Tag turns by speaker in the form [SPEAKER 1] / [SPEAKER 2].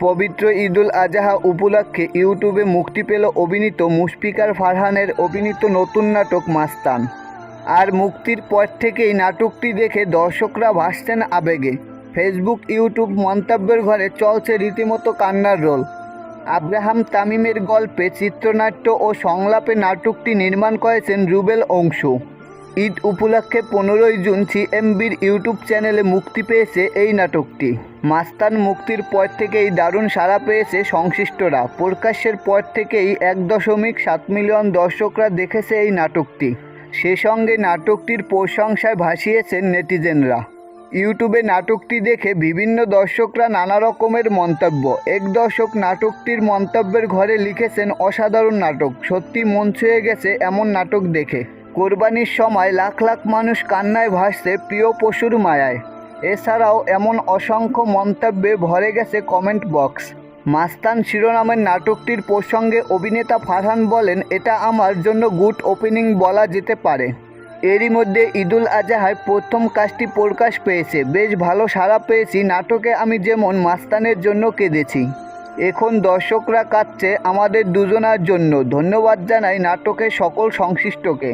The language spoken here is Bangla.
[SPEAKER 1] পবিত্র ঈদুল আজহা উপলক্ষে ইউটিউবে মুক্তি পেল অভিনীত মুশফিকার ফারহানের অভিনীত নতুন নাটক মাস্তান। আর মুক্তির পর থেকেই নাটকটি দেখে দর্শকরা ভাসছেন আবেগে। ফেসবুক, ইউটিউব, মন্তব্যের ঘরে চলছে রীতিমতো কান্নার রোল। আব্রাহাম তামিমের গল্পে চিত্রনাট্য ও সংলাপে নাটকটি নির্মাণ করেছেন রুবেল অংশু। ঈদ উপলক্ষে পনেরোই জুন সিএমবির ইউটিউব চ্যানেলে মুক্তি পেয়েছে এই নাটকটি। মাস্তান মুক্তির পর থেকেই দারুণ সাড়া পেয়েছে সংশ্লিষ্টরা। প্রকাশ্যের পর থেকেই এক দশমিক সাত মিলিয়ন দর্শকরা দেখেছে এই নাটকটি। সে সঙ্গে নাটকটির প্রশংসায় ভাসিয়েছেন নেটিজেনরা। ইউটিউবে নাটকটি দেখে বিভিন্ন দর্শকরা নানা রকমের মন্তব্য। এক দর্শক নাটকটির মন্তব্যের ঘরে লিখেছেন, অসাধারণ নাটক। সত্যি মন ছুঁয়ে গেছে এমন নাটক দেখে। কোরবানির সময় লাখ লাখ মানুষ কান্নায় ভাসছে প্রিয় পশুর মায়ায়। এছাড়াও এমন অসংখ্য মন্তব্যে ভরে গেছে কমেন্ট বক্স। মাস্তান শিরোনামের নাটকটির প্রসঙ্গে অভিনেতা ফারহান বলেন, এটা আমার জন্য গুড ওপেনিং বলা যেতে পারে। এরই মধ্যে ঈদুল আজহায় প্রথম কাজটি প্রকাশ পেয়েছে। বেশ ভালো সাড়া পেয়েছি, নাটকে আমি যেমন মাস্তানের জন্য কেঁদেছি। এখন দর্শকরা কাঁদছে আমাদের দুজনার জন্য। ধন্যবাদ জানাই নাটকের সকল সংশ্লিষ্টকে।